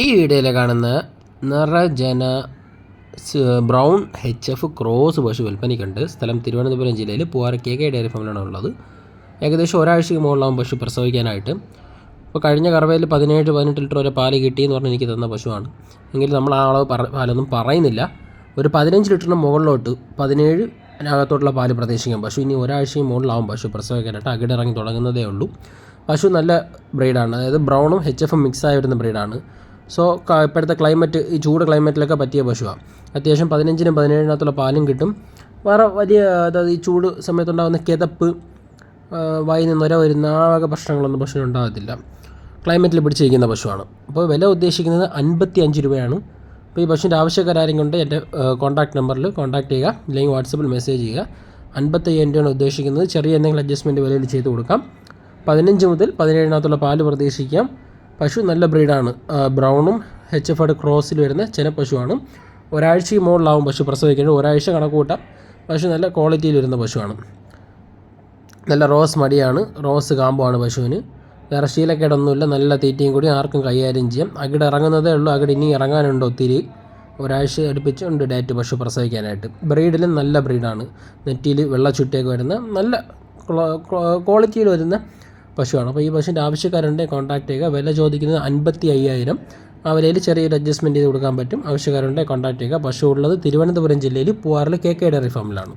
ഈ വീഡിയോയിൽ കാണുന്ന നിറജന ബ്രൗൺ എച്ച് എഫ് ക്രോസ് പശു വിൽപ്പനയ്ക്കുണ്ട്. സ്ഥലം തിരുവനന്തപുരം ജില്ലയിൽ പൂവാറ കെ ഡയറി ഫാമിലാണ് ഉള്ളത്. ഏകദേശം ഒരാഴ്ചയ്ക്ക് മുകളിലാവും പശു പ്രസവിക്കാനായിട്ട്. ഇപ്പോൾ കഴിഞ്ഞ കറവയിൽ പതിനേഴ് പതിനെട്ട് ലിറ്റർ വരെ പാൽ കിട്ടിയെന്ന് പറഞ്ഞ് എനിക്ക് തന്ന പശുവാണ്. എങ്കിലും നമ്മൾ ആ അളവ് പറ പാലൊന്നും പറയുന്നില്ല. ഒരു പതിനഞ്ച് ലിറ്ററിന് മുകളിലോട്ട് പതിനേഴ് അതിനകത്തോട്ടുള്ള പാൽ പ്രതീക്ഷിക്കാം. പശു ഇനി ഒരാഴ്ചയും മുകളിലാവും പശു പ്രസവിക്കാനായിട്ട്. അകിടിറങ്ങി തുടങ്ങുന്നതേ ഉള്ളൂ. പശു നല്ല ബ്രീഡാണ് അതായത് ബ്രൗണും എച്ച് എഫും മിക്സായി വരുന്ന ബ്രീഡാണ് സോ ഇപ്പോഴത്തെ ക്ലൈമറ്റ് ഈ ചൂട് ക്ലൈമറ്റിലൊക്കെ പറ്റിയ പശുവാണ് അത്യാവശ്യം പതിനഞ്ചിനും പതിനേഴിനകത്തുള്ള പാലും കിട്ടും. വേറെ വലിയ അതായത് ഈ ചൂട് സമയത്തുണ്ടാകുന്ന കിതപ്പ് വായി വായിൽ നിന്ന് വരെ വരുന്ന ആ വക പ്രശ്നങ്ങളൊന്നും പശുവിന് ഉണ്ടാകത്തില്ല ക്ലൈമറ്റിൽ പിടിച്ചിരിക്കുന്ന പശുവാണ്. അപ്പോൾ വില ഉദ്ദേശിക്കുന്നത് അൻപത്തി അഞ്ച് രൂപയാണ്. അപ്പോൾ ഈ പശുവിന്റെ ആവശ്യക്കാരും കൊണ്ട് എന്റെ കോൺടാക്ട് നമ്പറിൽ കോൺടാക്ട് ചെയ്യുക. അല്ലെങ്കിൽ വാട്സപ്പിൽ മെസ്സേജ് ചെയ്യുക. അൻപത്തയ്യായിരം രൂപയാണ് ഉദ്ദേശിക്കുന്നത്. ചെറിയ എന്തെങ്കിലും അഡ്ജസ്റ്റ്മെന്റ് വിലയിൽ ചെയ്ത് കൊടുക്കാം. പതിനഞ്ച് മുതൽ പതിനേഴിനകത്തുള്ള പാൽ പ്രതീക്ഷിക്കാം. പശു നല്ല ബ്രീഡാണ്. ബ്രൗണും എച്ച് എഫ് ക്രോസിൽ വരുന്ന ചെന പശുവാണ്. ഒരാഴ്ചയും മുകളിലാവും പശു പ്രസവിക്കുന്നത് ഒരാഴ്ച കണക്ക് കൂട്ടാം പശു നല്ല ക്വാളിറ്റിയിൽ വരുന്ന പശുവാണ്. നല്ല റോസ് മടിയാണ്. റോസ് കാമ്പുമാണ് പശുവിന്. വേറെ ശീലക്കേടൊന്നുമില്ല. നല്ല തീറ്റയും കൂടി ആർക്കും കൈകാര്യം ചെയ്യാം. അകിട് ഇറങ്ങുന്നതേ ഉള്ളൂ. അകിട് ഇനി ഇറങ്ങാനുണ്ട് ഒത്തിരി? ഒരാഴ്ച അടുപ്പിച്ചുണ്ട് ഡേറ്റ് പശു പ്രസവിക്കാനായിട്ട്. ബ്രീഡിലും നല്ല ബ്രീഡാണ്. നെറ്റിയിൽ വെള്ള ചുറ്റിയൊക്കെ വരുന്ന നല്ല ക്വാളിറ്റിയിൽ വരുന്ന പശുവാണ്. അപ്പോൾ ഈ പശുവിന്റെ ആവശ്യക്കാരുണ്ടെങ്കിൽ കോൺടാക്ട് ചെയ്യുക. വില ചോദിക്കുന്നത് അൻപത്തി അയ്യായിരം ആ വിലയിൽ ചെറിയൊരു അഡ്ജസ്റ്റ്മെന്റ് ചെയ്ത് കൊടുക്കാൻ പറ്റും. ആവശ്യക്കാരുണ്ടെങ്കിൽ കോൺടാക്ട് ചെയ്യുക. പശു ഉള്ളത് തിരുവനന്തപുരം ജില്ലയിൽ പൂവാറിൽ കെ കെ ഡയറി ഫാമിലാണ്